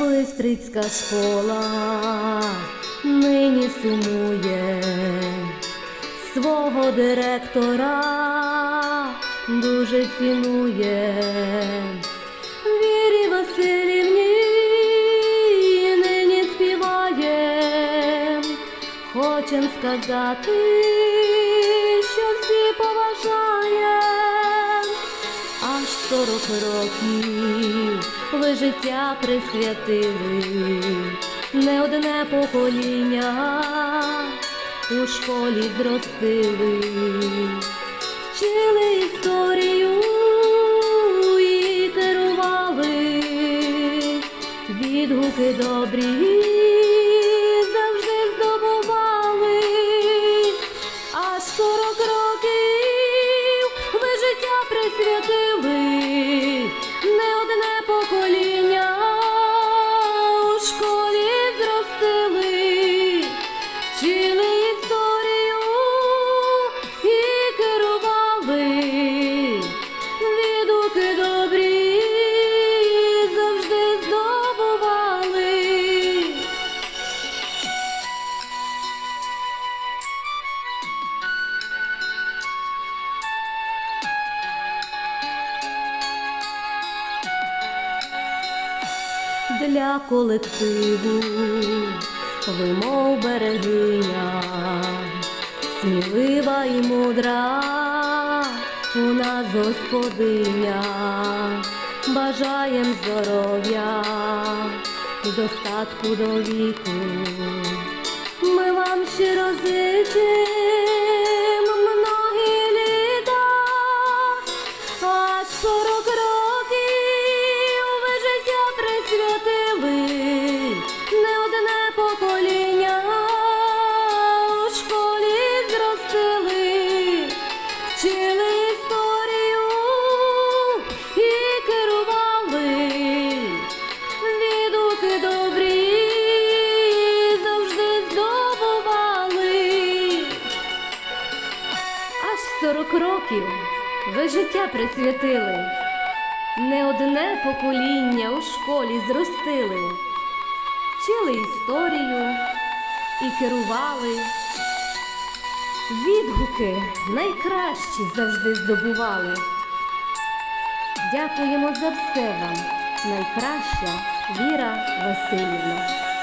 Бистрицька школа нині сумує свого директора дуже цінує. Вірі Васильівні нині співає, хочем сказати, що всі поважає, сорок років. Ви життя присвятили, не одне покоління у школі зростили, вчили історію і керували, відгуки добрі для колективу, ви мов берегиня, смілива і мудра, у нас господиня, бажаєм здоров'я, достатку до віку. Ми вам щиро зичим многі літа, аж сорок сорок років ви життя присвятили, не одне покоління у школі зростили, вчили історію і керували. Відгуки найкращі завжди здобували. Дякуємо за все вам, найкраща Віра Васильівна.